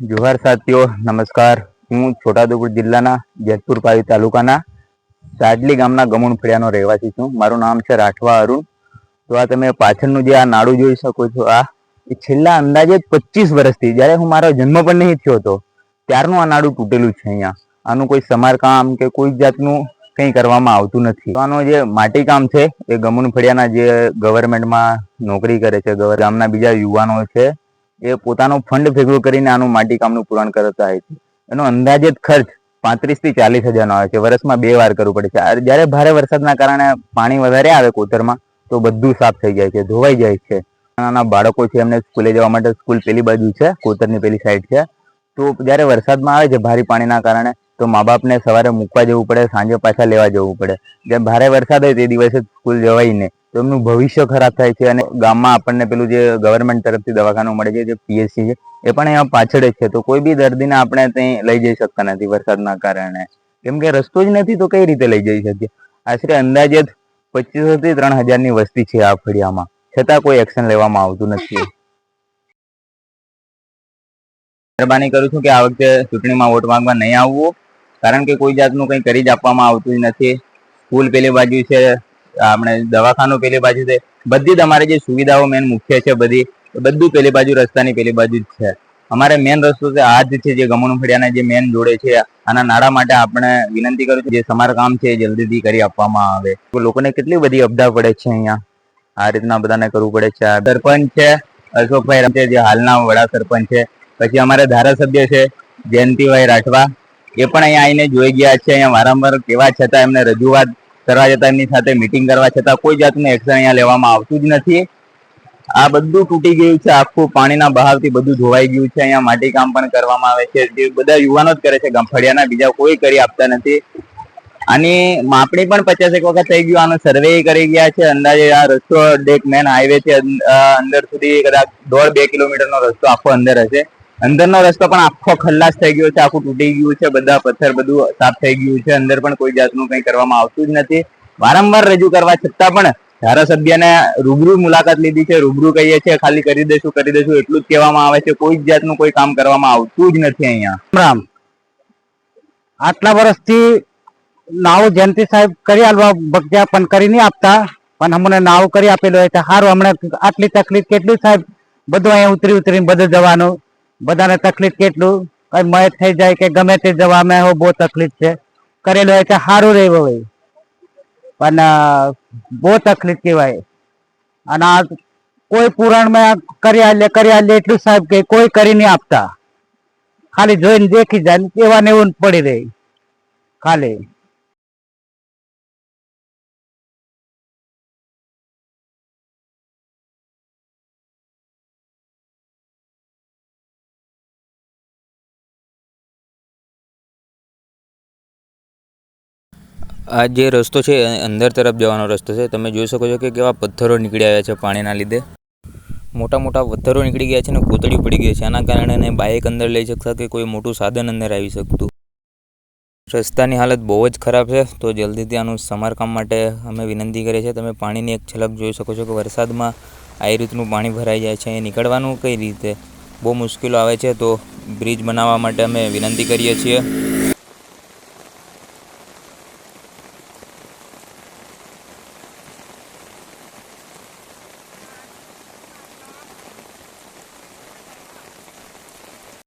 જોહાર સાથીઓ, નમસ્કાર. હું છોટાઉદેપુર જિલ્લાના જેતપુર પાવી તાલુકાના સાડલી ગામના ગમણ ફળિયાનો રહેવાસી છું. મારું નામ છે રાઠવા અરુણ. તો આ તમે પાછળનું જે આ નાડું જોઈ શકો છો, આ એ છેલ્લા અંદાજે પચીસ વર્ષથી, જ્યારે હું મારો જન્મ પણ નહીં થયો હતો, ત્યારનું આ નાડું તૂટેલું છે અહીંયા. આનું કોઈ સમારકામ કે કોઈ જાતનું કંઈ કરવામાં આવતું નથી. આનું જે માટીકામ છે, એ ગમણ ફળિયાના જે ગવર્મેન્ટમાં નોકરી કરે છે ગામના બીજા યુવાનો છે એ પોતાનો ફંડ ભેગું કરીને આનું માટીકામનું પૂરણ કરતા હોય છે. એનો અંદાજિત ખર્ચ પાંત્રીસથી ચાલીસ હજારનો આવે છે. વર્ષમાં બે વાર કરવું પડે છે. જ્યારે ભારે વરસાદના કારણે પાણી વધારે આવે કોતરમાં તો બધું સાફ થઈ જાય છે, ધોવાઈ જાય છે. નાના બાળકો છે, એમને સ્કૂલે જવા માટે સ્કૂલ પેલી બાજુ છે કોતરની પેલી સાઈડ છે. તો જ્યારે વરસાદમાં આવે છે, ભારે પાણીના કારણે તો મા બાપને સવારે મૂકવા જવું પડે, સાંજે પાછા લેવા જવું પડે. જે ભારે વરસાદ હોય તે દિવસે સ્કૂલ જવાય નહીં. તો એમનું ભવિષ્ય ખરાબ થાય છે અને ગામમાં આપણને પેલું જે ગવર્મેન્ટ તરફથી દવાખાનું મળે છે, જે પીએચસી છે, એ પણ અહીંયા પાછળ જ છે. તો કોઈ બી દર્દીને આપણે ત્યાં લઈ જઈ શકતા નથી વરસાદના કારણે. કેમ કે રસ્તો જ નથી તો કઈ રીતે લઈ જઈ શકીએ? આશરે અંદાજે પચીસો થી ત્રણ હજારની વસ્તી છે આ ફળિયામાં. છતાં કોઈ એક્શન લેવામાં આવતું નથી. મહેરબાની કરું છું કે આ વખતે ચૂંટણીમાં વોટ માંગવા નહીં આવવું. કારણ કે કોઈ જાતનું કંઈ કરી જ આપવામાં આવતું નથી. સ્કૂલ પેલી બાજુ છે, આપણે દવાખાનું પેલી બાજુ છે. બધી તમારે જે સુવિધાઓ મેન મુખ્ય છે બધી બધું પેલી બાજુ, રસ્તાની પેલી બાજુ જ છે. અમારે મેન રસ્તો છે, આ જ છે જે ગમણ ફળિયાના જે મેન જોડે છે, આના નાળા માટે આપણે વિનંતી કરું છું જે સમારકામ છે એ જલ્દીથી કરી આપવામાં આવે. લોકોને કેટલી બધી અપડા પડે છે અહીંયા. આ રીતના બધાને કરવું પડે છે. સરપંચ છે, અશોકભાઈ રામ છે, જે હાલના વડા સરપંચ છે. પછી અમારે ધારાસભ્ય છે, જયંતિભાઈ રાઠવા. એ પણ અહીંયા આવીને જોઈ ગયા છે. અહીંયા વારંવાર કેવા છતાં એમને રજૂઆત કરવા જતા એમની સાથે મિટિંગ કરવા છતાં કોઈ જાતનું એક્શન અહીંયા લેવામાં આવતું જ નથી. આ બધું તૂટી ગયું છે. આખું પાણીના બહાવથી બધું ધોવાઈ ગયું છે. અહીંયા માટી કામ પણ કરવામાં આવે છે. જે બધા યુવાનો જ કરે છે. ગંફળિયાના બીજા કોઈ કરી આપતા નથી. આની માપણી પણ પચાસ એક વખત થઈ ગયું. આનો સર્વે કરી ગયા છે. અંદાજે આ રસ્તો ડેક મેન હાઈવે અં- અંદર સુધી કદાચ દોઢ બે કિલોમીટરનો રસ્તો આખો અંદર હશે. અંદરનો રસ્તો પણ આખો ખલ્લાસ થઈ ગયો છે, આખું તૂટી ગયું છે, બધા પથ્થર બધું સાફ થઈ ગયું છે, અંદર પણ કોઈ જાતનું કંઈ કરવામાં આવતું જ નથી. વારંવાર રજૂ કરવા છતાં પણ ધારાસભ્યને રૂબરૂ મુલાકાત લીધી છે, રૂબરૂ કહીએ છીએ, ખાલી કરી દેશું કરી દેશું, એટલું જ કહેવામાં આવે છે. કોઈ જ જાતનું કોઈ કામ કરવામાં આવતું જ નથી અહીંયા. રામ. આટલા વર્ષથી નાવ જયંતિ સાહેબ કરી આલવા બગ્યા પણ કરી નહીં આપતા, પણ અમને નાવ કરી આપેલું હોય તો સારું. હમણાં આટલી તકલીફ કેટલી સાહેબ? બધું અહીંયા ઉતરી ઉતરીને બધું જવાનું. બધાને તકલીફ કેટલું? કઈ મય થઈ જાય કે ગમે તે જવામાં હો બહુ તકલીફ છે. કરેલું હોય તો સારું રહેવું હોય પણ બહુ તકલીફ કહેવાય. અને આ કોઈ પુરાણમાં કરી આલે કરી આલે એટલું સાહેબ કે કોઈ કરી નહીં આપતા. ખાલી જોઈને દેખી જાય એવા ને એવું પડી રહી. ખાલી. આ જે રસ્તો છે અંદર તરફ જવાનો રસ્તો છે. તમે જોઈ શકો છો કે કેવા પથ્થરો નીકળી આવ્યા છે પાણીના લીધે. મોટા મોટા પથ્થરો નીકળી ગયા છે અને કોતળી પડી ગઈ છે. આના કારણે એને બાઇક અંદર લઈ શકતા કે કોઈ મોટું સાધન અંદર આવી શકતું. રસ્તાની હાલત બહુ જ ખરાબ છે. તો જલ્દીથી આનું સમારકામ માટે અમે વિનંતી કરીએ છીએ, તમે પાણીની એક છલક જોઈ શકો છો કે વરસાદમાં આ રીતનું પાણી ભરાઈ જાય છે. એ નીકળવાનું કઈ રીતે? બહુ મુશ્કેલો આવે છે. તો બ્રિજ બનાવવા માટે અમે વિનંતી કરીએ છીએ.